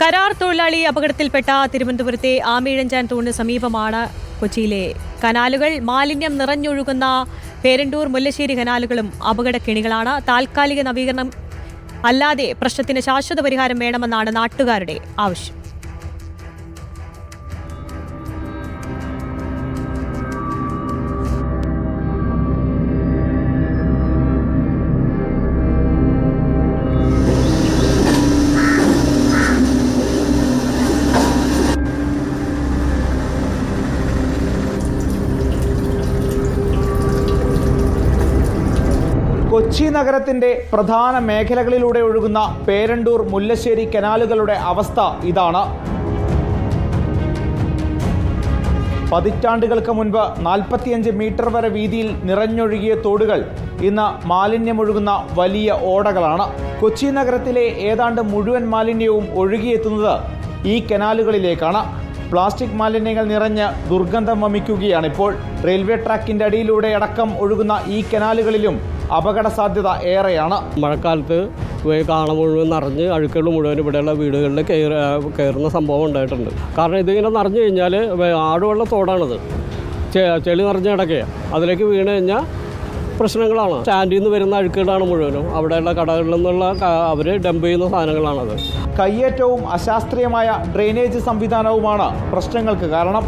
കരാർ തൊഴിലാളി അപകടത്തിൽപ്പെട്ട തിരുവനന്തപുരത്തെ ആമീഴഞ്ചാൻ തോണിന് സമീപമാണ് കൊച്ചിയിലെ കനാലുകൾ. മാലിന്യം നിറഞ്ഞൊഴുകുന്ന പേരണ്ടൂർ മുല്ലശ്ശേരി കനാലുകളും അപകടക്കെണികളാണ്. താൽക്കാലിക നവീകരണം അല്ലാതെ പ്രശ്നത്തിന് ശാശ്വത പരിഹാരം വേണമെന്നാണ് നാട്ടുകാരുടെ ആവശ്യം. കൊച്ചി നഗരത്തിന്റെ പ്രധാന മേഖലകളിലൂടെ ഒഴുകുന്ന പേരണ്ടൂർ മുല്ലശ്ശേരി കനാലുകളുടെ അവസ്ഥ ഇതാണ്. പതിറ്റാണ്ടുകൾക്ക് മുൻപ് നാൽപ്പത്തിയഞ്ച് മീറ്റർ വരെ വീതിയിൽ നിറഞ്ഞൊഴുകിയ തോടുകൾ ഇന്ന് മാലിന്യമൊഴുകുന്ന വലിയ ഓടകളാണ്. കൊച്ചി നഗരത്തിലെ ഏതാണ്ട് മുഴുവൻ മാലിന്യവും ഒഴുകിയെത്തുന്നത് ഈ കനാലുകളിലേക്കാണ്. പ്ലാസ്റ്റിക് മാലിന്യങ്ങൾ നിറഞ്ഞ് ദുർഗന്ധം വമിക്കുകയാണിപ്പോൾ. റെയിൽവേ ട്രാക്കിന്റെ അടിയിലൂടെ അടക്കം ഒഴുകുന്ന ഈ കനാലുകളിലും അപകട സാധ്യത ഏറെയാണ്. മഴക്കാലത്ത് കാണ മുഴുവൻ നിറഞ്ഞ് അഴുക്കുകൾ മുഴുവൻ ഇവിടെയുള്ള വീടുകളിൽ കയറി കയറുന്ന സംഭവം ഉണ്ടായിട്ടുണ്ട്. കാരണം ഇതിങ്ങനെ നിറഞ്ഞു കഴിഞ്ഞാൽ ആടുവെള്ള തോടാണിത്. ചെളി നിറഞ്ഞ കിടക്കുക അതിലേക്ക് വീണ് കഴിഞ്ഞാൽ പ്രശ്നങ്ങളാണ്. സ്റ്റാൻഡിൽ നിന്ന് വരുന്ന അഴുക്കുകളാണ് മുഴുവനും. അവിടെയുള്ള കടകളിൽ നിന്നുള്ള അവർ ഡംപ് ചെയ്യുന്ന സാധനങ്ങളാണത്. കയ്യേറ്റവും അശാസ്ത്രീയമായ ഡ്രെയിനേജ് സംവിധാനവുമാണ് പ്രശ്നങ്ങൾക്ക് കാരണം.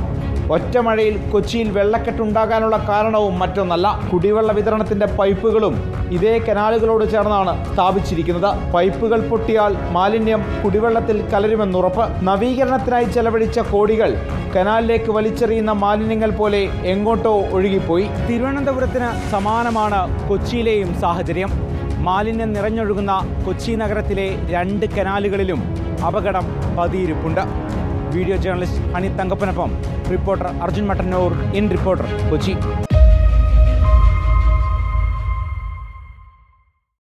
ഒറ്റമഴയിൽ കൊച്ചിയിൽ വെള്ളക്കെട്ടുണ്ടാകാനുള്ള കാരണവും മറ്റൊന്നല്ല. കുടിവെള്ള വിതരണത്തിന്റെ പൈപ്പുകളും ഇതേ കനാലുകളോട് ചേർന്നാണ് സ്ഥാപിച്ചിരിക്കുന്നത്. പൈപ്പുകൾ പൊട്ടിയാൽ മാലിന്യം കുടിവെള്ളത്തിൽ കലരുമെന്നുറപ്പ്. നവീകരണത്തിനായി ചെലവഴിച്ച കോടികൾ കനാലിലേക്ക് വലിച്ചെറിയുന്ന മാലിന്യങ്ങൾ പോലെ എങ്ങോട്ടോ ഒഴുകിപ്പോയി. തിരുവനന്തപുരത്തിന് സമാനമാണ് കൊച്ചിയിലെയും സാഹചര്യം. മാലിന്യം നിറഞ്ഞൊഴുകുന്ന കൊച്ചി നഗരത്തിലെ രണ്ട് കനാലുകളിലും അപകടം പതിയിരിപ്പുണ്ട്. Video journalist Anith തങ്കപ്പനൊപ്പം reporter Arjun Mattannur in reporter Kochi.